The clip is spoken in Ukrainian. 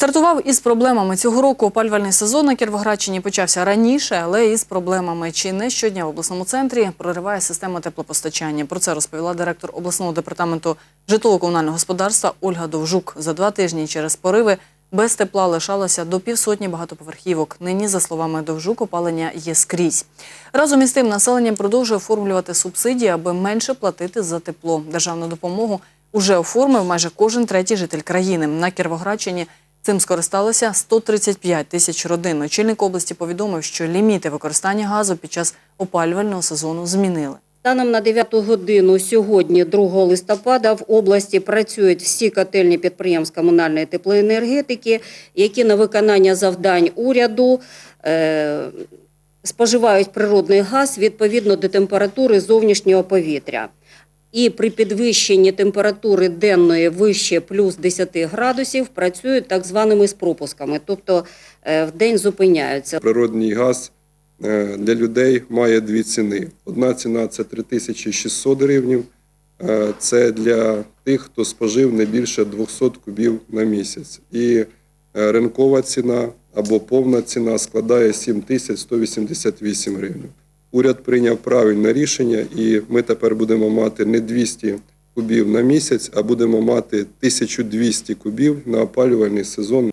Стартував із проблемами цього року. Опалювальний сезон на Кіровоградщині почався раніше, але із проблемами. Чи не щодня в обласному центрі прориває система теплопостачання. Про це розповіла директор обласного департаменту житлово-комунального господарства Ольга Довжук. За два тижні через пориви без тепла лишалося до півсотні багатоповерхівок. Нині, за словами Довжук, опалення є скрізь. Разом із тим, населення продовжує оформлювати субсидії, аби менше платити за тепло. Державну допомогу уже оформив майже кожен третій житель країни. На Кіровоградщині Цим скористалося 135 тисяч родин. Очільник області повідомив, що ліміти використання газу під час опалювального сезону змінили. Станом на 9 годину сьогодні, 2 листопада, в області працюють всі котельні підприємств комунальної теплоенергетики, які на виконання завдань уряду е, споживають природний газ відповідно до температури зовнішнього повітря. І при підвищенні температури денної вище плюс 10 градусів працюють так званими з пропусками, тобто е, в день зупиняються. Природний газ е, для людей має дві ціни. Одна ціна це 3600 гривнів. Е, Це для тих, хто спожив не більше 200 кубів на місяць. І ринкова ціна або повна ціна складає 7188 гривень. Уряд прийняв правильне рішення, і ми тепер будемо мати не 200 кубів на місяць, а будемо мати 1200 кубів на опалювальний сезон.